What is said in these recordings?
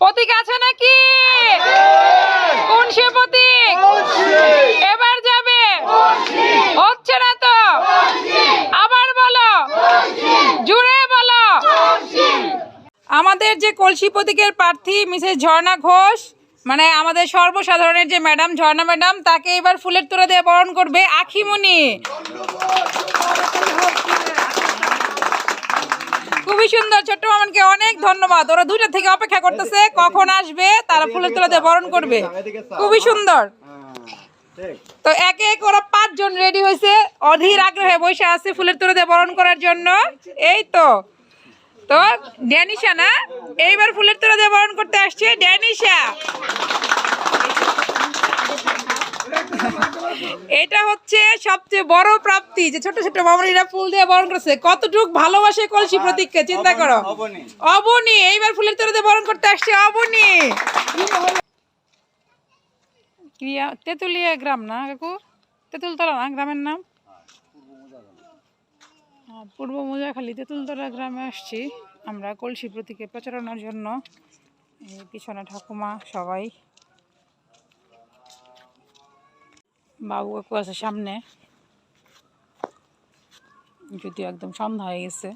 প্রতীক আছে নাকি? কোন সে প্রতীক? এবার যাবে। হচ্ছে না তো? আবার বলো। জুড়ে বলো। আমাদের যে কলসি প্রতীকের প্রার্থী মিসেস ঝর্ণা ঘোষ মানে আমাদের সর্বসাধারণের যে ম্যাডাম, ঝর্ণা ম্যাডাম, তাকে এবার ফুলের তোড়া দিয়ে বরণ করবে আখিমণি খুবই সুন্দর ছোট্ট মামনকে অনেক ধন্যবাদ। ওরা দুইটা থেকে অপেক্ষা করতেছে কখন আসবে তারা ফুলের তোলা দিয়ে বরণ করবে। খুবই সুন্দর। তো একে এক ওরা পাঁচজন রেডি হয়েছে অধীর আগ্রহে বসে আছে ফুলের তোলা দিয়ে বরণ করার জন্য। এই তো তো ড্যানিশা না? এইবার ফুলের তোলা দিয়ে বরণ করতে আসছে ড্যানিশা। এটা হচ্ছে সবচেয়ে বড় প্রাপ্তি যে ছোট ছোট মামনিরা ফুল দিয়ে বরণ করছে। কতটুক ভালোবাসে কলসি প্রতীককে চিন্তা করো। অবনী। এইবার ফুলের তোরা দিয়ে বরণ করতে আসছে অবনী। ক্রিয়া তেঁতুলিয়া গ্রাম না কাকু? তেঁতুলতলা না গ্রামের নাম? হ্যাঁ, পূর্ব মোজাখালী তেঁতুলতলা গ্রামে আসছি আমরা কলসি প্রতীকে প্রচারণার জন্য। এই পিছনে ঠাকুমা সবাই। বাবু কাকু আছে সামনে। যদিও একদম সন্ধ্যা হয়ে গেছে।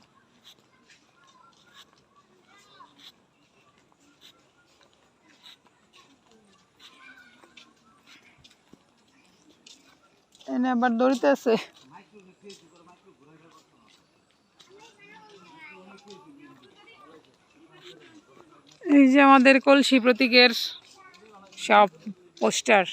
এনে আবার দড়িতে আছে। এই যে আমাদের কলসি প্রতীকের সব পোস্টার।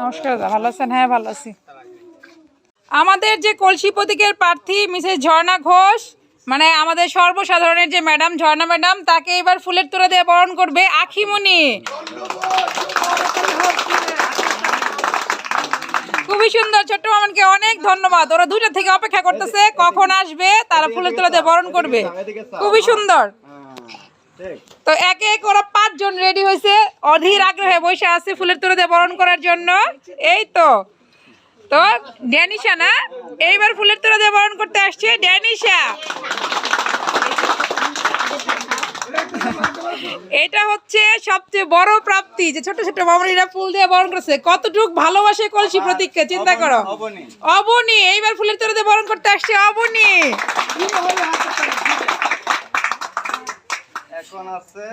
নমস্কার ভালো আছেন? হ্যাঁ ভালো আছি। আমাদের যে কলসি প্রতীকের প্রার্থী মিসেস ঝর্ণা ঘোষ মানে আমাদের সর্বসাধারণের যে ম্যাডাম, ঝর্ণা ম্যাডাম, তাকে এবার ফুলের তোড়া দিয়ে বরণ করবে আখিমণি খুবই সুন্দর, ছোট্ট মামনকে অনেক ধন্যবাদ। ওরা দুইটা থেকে অপেক্ষা করতেছে, কখন আসবে, তারা ফুলের তোলা দিয়ে বরণ করবে। খুবই সুন্দর। তো একে এক ওরা পাঁচজন রেডি হয়েছে। অধীর আগ্রহে বসে আছে ফুলের তোড়া বরণ করার জন্য। এই তো। তো ড্যানিশা না? এইবার ফুলের দিয়ে বরণ করতে আসছে ড্যানিশা। এটা হচ্ছে সবচেয়ে বড় প্রাপ্তি যে ছোট ছোট মামনিরা ফুল দিয়ে বরণ করছে। কতটুক ভালোবাসে কলসি প্রতীককে চিন্তা করো। অবনী। এইবার ফুলের তোড়া দিয়ে বরণ করতে আসছে অবনী। এখন আছে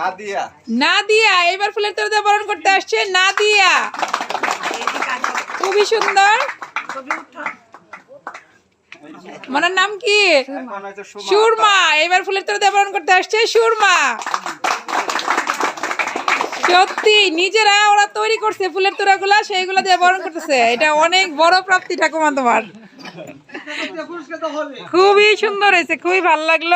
নাদিয়া। নাদিয়া এইবার ফুলের বরণ করতে আসছে নাদিয়া। খুবই সুন্দর। মনের নাম কি? সুরমা এবার ফুলের তোরা দেবরণ করতে আসছে সুরমা। সত্যি নিজেরা ওরা তৈরি করছে ফুলের তোরা গুলা সেইগুলো দিয়ে বরণ করতেছে। এটা অনেক বড় প্রাপ্তি ঠাকুমা তোমার। খুবই সুন্দর হয়েছে খুবই ভালো লাগল।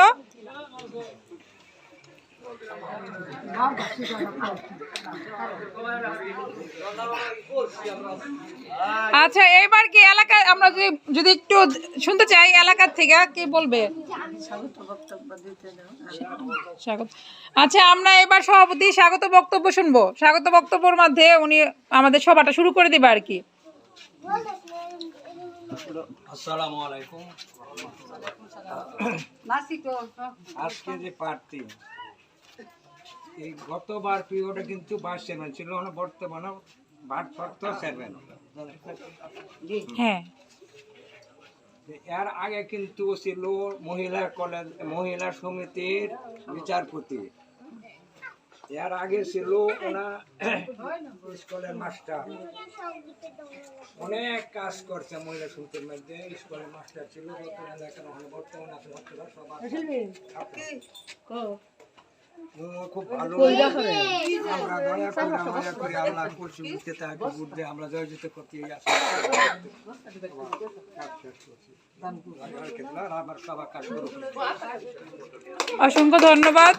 আচ্ছা এবার কি এলাকা আমরা যদি যদি একটু শুনতে চাই এলাকার থেকে কি বলবে? স্বাগত। আচ্ছা আমরা এবার সভাপতি স্বাগত বক্তব্য শুনব। স্বাগত বক্তব্যের মধ্যে উনি আমাদের সভাটা শুরু করে দিবে আর কি। আসসালামু আলাইকুম। আজকে যে প্রার্থী এই গতবার পিরিয়ডে কিন্তু বাইশ সেভেন ছিল বর্তমানে ভারপ্রাপ্ত সেভেন হ্যাঁ। এর আগে কিন্তু ছিল মহিলা কলেজ মহিলা সমিতির বিচারপতি। এর আগে ছিল ওনা স্কুলের মাস্টার। অনেক কাজ করছে মহিলা সমিতির মধ্যে স্কুলের মাস্টার ছিল বর্তমানে বর্তমানে আছে বর্তমানে সব আছে। ও খুব ভালো আমরা দয়া করে দয়া করে আল্লাহ করছি বুঝতে থাকি বুঝতে আমরা জয় যেতে করতে আসি আবার সবার কাজ করব অসংখ্য ধন্যবাদ।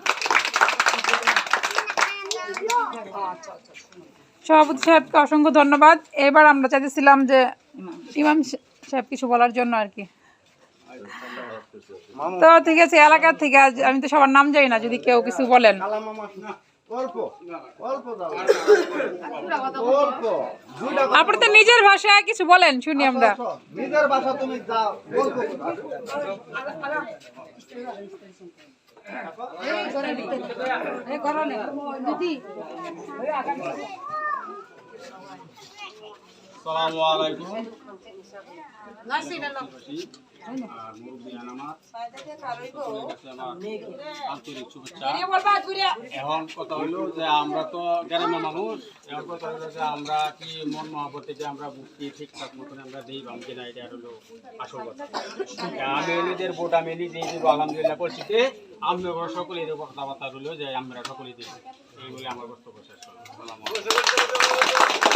সভাপতি সাহেবকে অসংখ্য ধন্যবাদ। এবার আমরা চাইতেছিলাম যে ইমাম সা- সব কিছু বলার জন্য আর কি। তো ঠিক আছে এলাকার থেকে আমি তো সবার নাম জানি না, যদি কেউ কিছু বলেন। আপনি তো নিজের ভাষায় কিছু বলেন, শুনি আমরা। কথা। সালামু আলাইকুম। এখন কথা হইল যে আমরা তো গ্রামের মানুষ, এখন কথা হইল যে আমরা কি মন মহাপতে যে আমরা বুঝছি ঠিকঠাক মতন আমরা দিই বাম কিনা এটা হলো আসল কথা। আমি নিজের ভোট, আমি নিজেই দিব, আলহামদুলিল্লাহ পরিস্থিতি আমি সকলের কথাবার্তা রইল যে আমরা সকলেই দিই এই বলে আমার বক্তব্য শেষ করলাম আসসালামু আলাইকুম। লইয়া মানুষ আনছি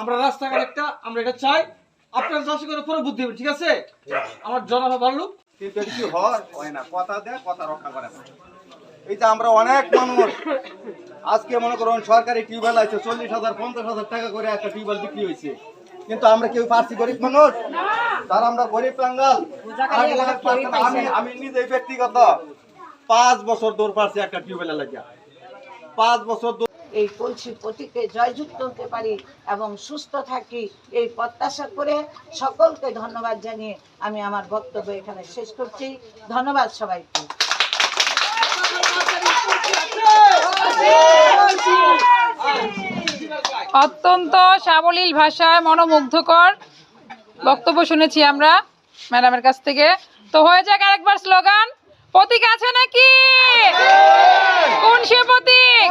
আমরা রাস্তাঘাট একটা আমরা এটা চাই। আপনার চাষি করে পরে বুদ্ধি হবে, ঠিক আছে? আমার জনাফা ভালো হয় হয় না কথা দেয় কথা রক্ষা করে। এই যে আমরা অনেক মানুষ আজকে মনে করুন সরকারি টিউবওয়েল আছে চল্লিশ হাজার পঞ্চাশ হাজার টাকা করে একটা টিউবওয়েল বিক্রি হয়েছে। কিন্তু আমরা কেউ পারছি গরিব মানুষ? তার আমরা গরিব আমি আমি নিজে ব্যক্তিগত পাঁচ বছর দৌড় পারছি একটা টিউবওয়েলের লাগিয়া পাঁচ বছর দৌড় এই কলসি প্রতীকে জয়যুক্ত হতে পারি এবং সুস্থ থাকি এই প্রত্যাশা করে সকলকে ধন্যবাদ জানিয়ে আমি আমার বক্তব্য এখানে শেষ করছি। ধন্যবাদ সবাইকে। অত্যন্ত সাবলীল ভাষায় মনোমুগ্ধকর বক্তব্য শুনেছি আমরা ম্যাডামের কাছ থেকে। তো হয়ে যাক আরেকবার স্লোগান। প্রতীক আছে নাকি কোন সে প্রতীক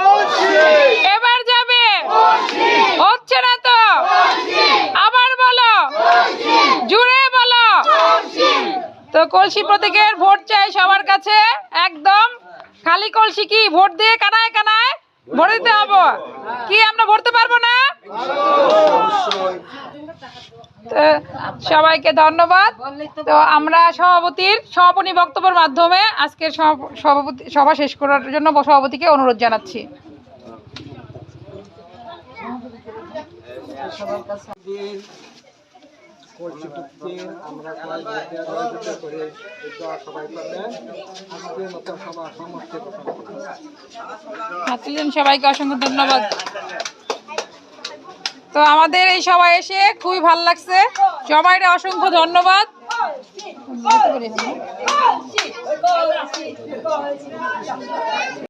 এবার যাবে হচ্ছে না তো আবার বলো জুড়ে বলো তো কলসি প্রতীকের ভোট চাই সবার কাছে, একদম। খালি কলসি কি? ভোট দিয়ে কানায় কানায় ভোট দিতে হব। কি আমরা ভরতে পারব না? সবাইকে ধন্যবাদ। তো আমরা সভাপতির সমাপনী বক্তব্যের মাধ্যমে আজকের সভা- সভাপতি, সভা শেষ করার জন্য সভাপতিকে অনুরোধ জানাচ্ছি। কলসি আমরা সবাই করে দোয়া সবাই করবেন আজকের মতো সমর্থিত হাত সবাইকে অসংখ্য ধন্যবাদ। তো আমাদের এই সবাই এসে খুবই ভালো লাগছে। সবাইকে অসংখ্য ধন্যবাদ।